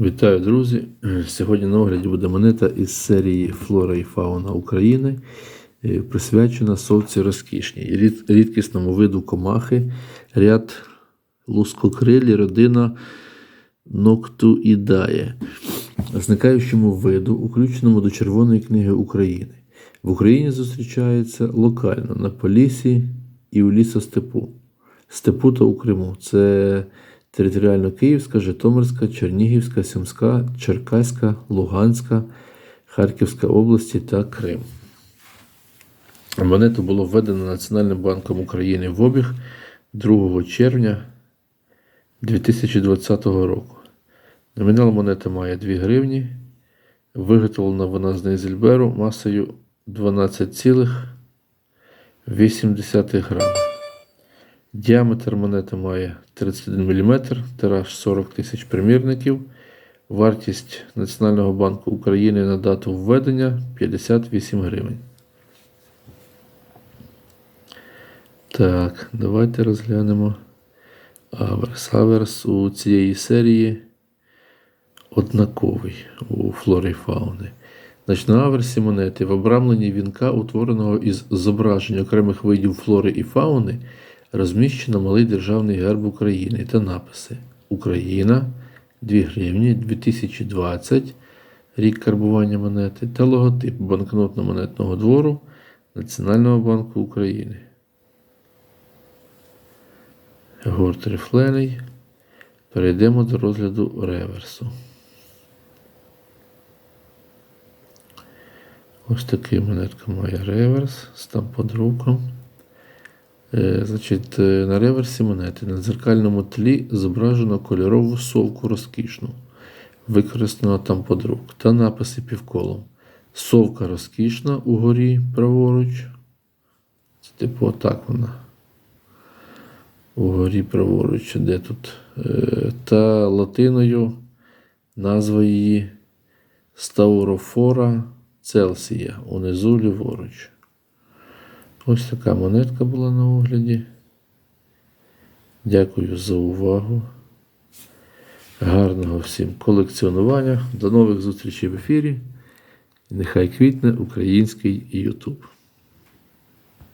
Вітаю, друзі! Сьогодні на огляді буде монета із серії Флора і Фауна України, е, присвячена совці розкішній, рід- рідкісному виду комахи, ряд лускокрилі, родина Ноктуїдає, зникаючому виду, включеному до Червоної книги України. В Україні зустрічається локально на Полісі і у лісостепу. Степу та у Криму. Це територіально Київська, Житомирська, Чернігівська, Сумська, Черкаська, Луганська, Харківська області та Крим. Монету було введено Національним банком України в обіг 2 червня 2020 року. Номінал монети має 2 гривні. Виготовлена вона з Нейзельберу масою 12,8 грам. Діаметр монети має 31 мм, тираж 40 тисяч примірників. Вартість Національного банку України на дату введення 58 гривень. Так, давайте розглянемо аверс. Аверс у цієї серії однаковий у флори фауни. Значить, на аверсі монети в обрамленні вінка, утвореного із зображень окремих видів флори і фауни, розміщено малий державний герб України та написи Україна 2 гривні 2020, рік карбування монети та логотип банкнотно-монетного двору Національного банку України. Гурт рифлений. Перейдемо до розгляду реверсу. Ось такий монетка має реверс з тамподруком. Е, Значить, е, на реверсі монети на дзеркальному тлі зображено кольорову совку розкішну, використано тамподрук та написи півколом. Совка розкішна угорі праворуч. Це типу отак вона. Угорі праворуч, де тут. Е, Та латиною назва її Стаурофора Целсія унизу ліворуч. Ось така монетка була на огляді. Дякую за увагу. Гарного всім колекціонування. До нових зустрічей в ефірі. Нехай квітне український YouTube.